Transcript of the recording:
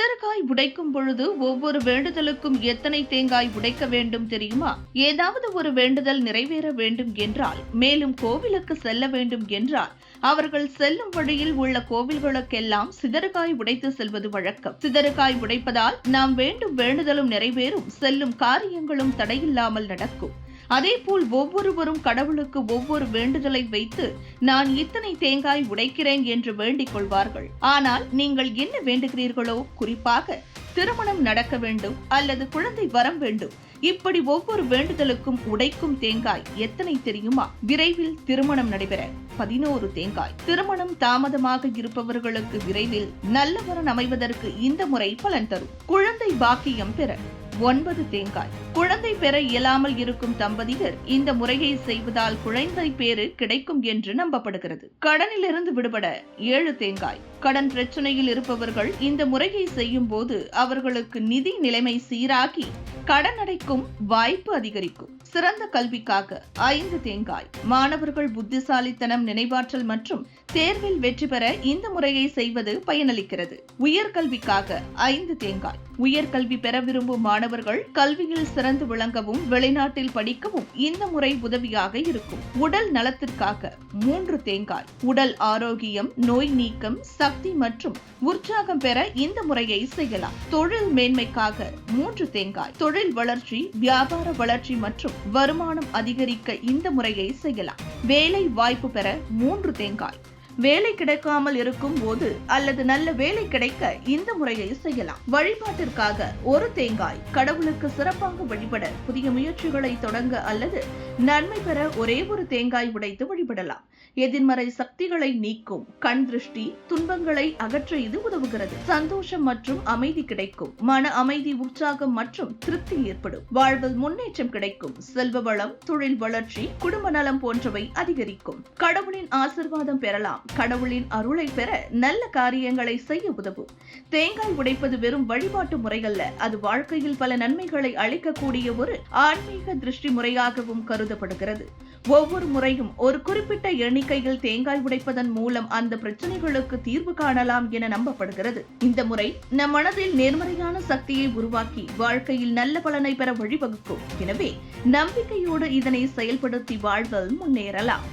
சிதறுகாய் உடைக்கும் பொழுது ஒவ்வொரு வேண்டுதலுக்கும் எத்தனை தேங்காய் உடைக்க வேண்டும் தெரியுமா? ஏதாவது ஒரு வேண்டுதல் நிறைவேற வேண்டும் என்றால் மேலும் கோவிலுக்கு செல்ல வேண்டும் என்றால் அவர்கள் செல்லும் வழியில் உள்ள கோவில்களுக்கெல்லாம் சிதறுகாய் உடைத்து செல்வது வழக்கம். சிதறுகாய் உடைப்பதால் நாம் வேண்டும் வேண்டுதலும் நிறைவேறும் செல்லும் காரியங்களும் தடையில்லாமல் நடக்கும். அதேபோல் ஒவ்வொருவரும் கடவுளுக்கு ஒவ்வொரு வேண்டுதலை வைத்து நான் இத்தனை தேங்காய் உடைக்கிறேன் என்று வேண்டிக் கொள்வார்கள். ஆனால் நீங்கள் என்ன வேண்டுகிறீர்களோ குறிப்பாக திருமணம் நடக்க வேண்டும் அல்லது குழந்தை வரம் வேண்டும் இப்படி ஒவ்வொரு வேண்டுதலுக்கும் உடைக்கும் தேங்காய் எத்தனை தெரியுமா? விரைவில் திருமணம் நடைபெற பதினோரு தேங்காய். திருமணம் தாமதமாக இருப்பவர்களுக்கு விரைவில் நல்ல வரன் அமைவதற்கு இந்த முறை பலன் தரும். குழந்தை பாக்கியம் பெற ஒன்பது தேங்காய். குழந்தை பெற இயலாமல் இருக்கும் தம்பதியர் இந்த முறையை செய்வதால் குழந்தை பேறு கிடைக்கும் என்று நம்பப்படுகிறது. கடனிலிருந்து விடுபட ஏழு தேங்காய். கடன் பிரச்சனையில் இருப்பவர்கள் இந்த முறையை செய்யும் போது அவர்களுக்கு நிதி நிலைமை சீராகி கடன் அடைக்கும் வாய்ப்பு அதிகரிக்கும். சிறந்த கல்விக்காக ஐந்து தேங்காய். மாணவர்கள் புத்திசாலித்தனம் நினைவாற்றல் மற்றும் தேர்வில் வெற்றி பெற இந்த முறையை செய்வது பயனளிக்கிறது. உயர்கல்விக்காக ஐந்து தேங்காய். உயர்கல்வி பெற விரும்பும் மாணவர்கள் கல்வியில் சிறந்து விளங்கவும் வெளிநாட்டில் படிக்கவும் இந்த முறை உதவியாக இருக்கும். உடல் நலத்திற்காக மூன்று தேங்காய். உடல் ஆரோக்கியம் நோய் நீக்கம் சக்தி மற்றும் உற்சாகம் பெற இந்த முறையை செய்யலாம். தொழில் மேன்மைக்காக மூன்று தேங்காய். தொழில் வளர்ச்சி வியாபார வளர்ச்சி மற்றும் வருமானம் அதிகரிக்க இந்த முறையை செய்யலாம். வேலை வாய்ப்பு பெற மூன்று தேங்காய். வேலை கிடைக்காமல் இருக்கும் போது அல்லது நல்ல வேலை கிடைக்க இந்த முறையை செய்யலாம். வழிபாட்டிற்காக ஒரு தேங்காய் கடவுளுக்கு சிறப்பாக வழிபட புதிய முயற்சிகளை தொடங்க அல்லது நன்மை பெற ஒரே ஒரு தேங்காய் உடைத்து வழிபடலாம். எதிர்மறை சக்திகளை நீக்கும் கண் திருஷ்டி துன்பங்களை அகற்ற இது உதவுகிறது. சந்தோஷம் மற்றும் அமைதி கிடைக்கும். மன அமைதி உற்சாகம் மற்றும் திருப்தி ஏற்படும். வாழ்வில் முன்னேற்றம் கிடைக்கும். செல்வ வளம் தொழில் வளர்ச்சி குடும்ப நலம் போன்றவை அதிகரிக்கும். கடவுளின் ஆசிர்வாதம் பெறலாம். கடவுளின் அருளை பெற நல்ல காரியங்களை செய்ய உதவும். தேங்காய் உடைப்பது வெறும் வழிபாட்டு முறையல்ல. அது வாழ்க்கையில் பல நன்மைகளை அளிக்கக்கூடிய ஒரு ஆன்மீக திருஷ்டி முறையாகவும் கருதப்படுகிறது. ஒவ்வொரு முறையும் ஒரு குறிப்பிட்ட எண்ணிக்கையில் தேங்காய் உடைப்பதன் மூலம் அந்த பிரச்சனைகளுக்கு தீர்வு காணலாம் என நம்பப்படுகிறது. இந்த முறை நம் மனதில் நேர்மறையான சக்தியை உருவாக்கி வாழ்க்கையில் நல்ல பலனை பெற வழிவகுக்கும். எனவே நம்பிக்கையோடு இதனை செயல்படுத்தி வாழ்தல் முன்னேறலாம்.